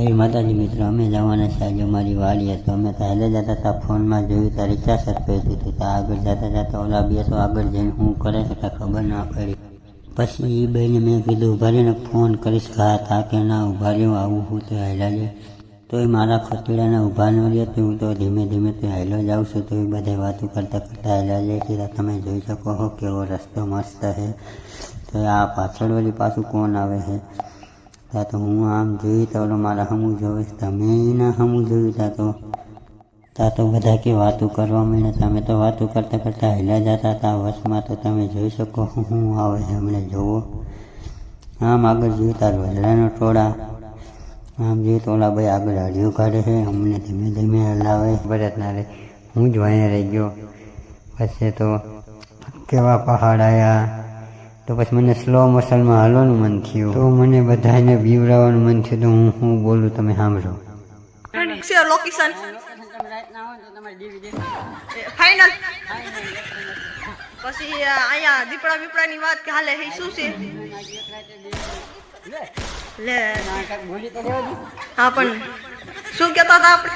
જય માતાજી મિત્રો, અમે જવાના છે આજે અમારી વાડીએ. તો અમે તો હાલે જતા હતા, ફોનમાં જોયું તો રિચાર્જ થઈ હતી. તો આગળ જતા જતા ઓલા બે તો આગળ જઈને હું કરે છે કાંઈ ખબર ના પડી. પછી એ બેને મેં કીધું ઊભા રહીને ફોન કરીશ ઘા હતા કે ના ઊભા રહ્યો આવું હું તો હાલ્યા જાય તો એ મારા ખતીડાને ઊભા ન રહ્યો, તો હું તો ધીમે ધીમે તો હેલો જાઉં છું. તો એ બધા વાતો કરતાં કરતાં હેલા જાય છે. તમે જોઈ શકો છો કેવો રસ્તો મસ્ત છે. તો આ પાછળ વળી પાછું કોણ આવે છે? ત્યાં તો હું આમ જોઈ તો મારા હમું જોવે. તમે એના હમું જોયું ત્યાં તો. ત્યાં તો બધા કે વાતો કરવા માંડ્યા તમે તો વાતો કરતાં કરતાં હેલા જતા હતા વચમાં. તો તમે જોઈ શકો હું આવે છે હમણાં જોવો. આમ આગળ જોઈએ તાર વહેલાનો ટોળા. આમ જોઈએ તો ઓલા ભાઈ આગળ હળિયું કાઢે છે. અમને ધીમે ધીમે હલાવે. ભરત ના હું જ વાંહે રહી ગયો. પછી તો કેવા પહાડ આવ્યા તો પછી મને સ્લો મોશનમાં હાલવાનું મન થયું. તો મને બધાને બીવડાવવાનું મન થયું, તો હું શું બોલું તમે સાંભળો. લોકેશન ફાઇનલ પછી અહીંયા દીપડા બીપડાની વાત કે હાલે શું છે? લે. હા, પણ શું કહેતા હતા આપણે?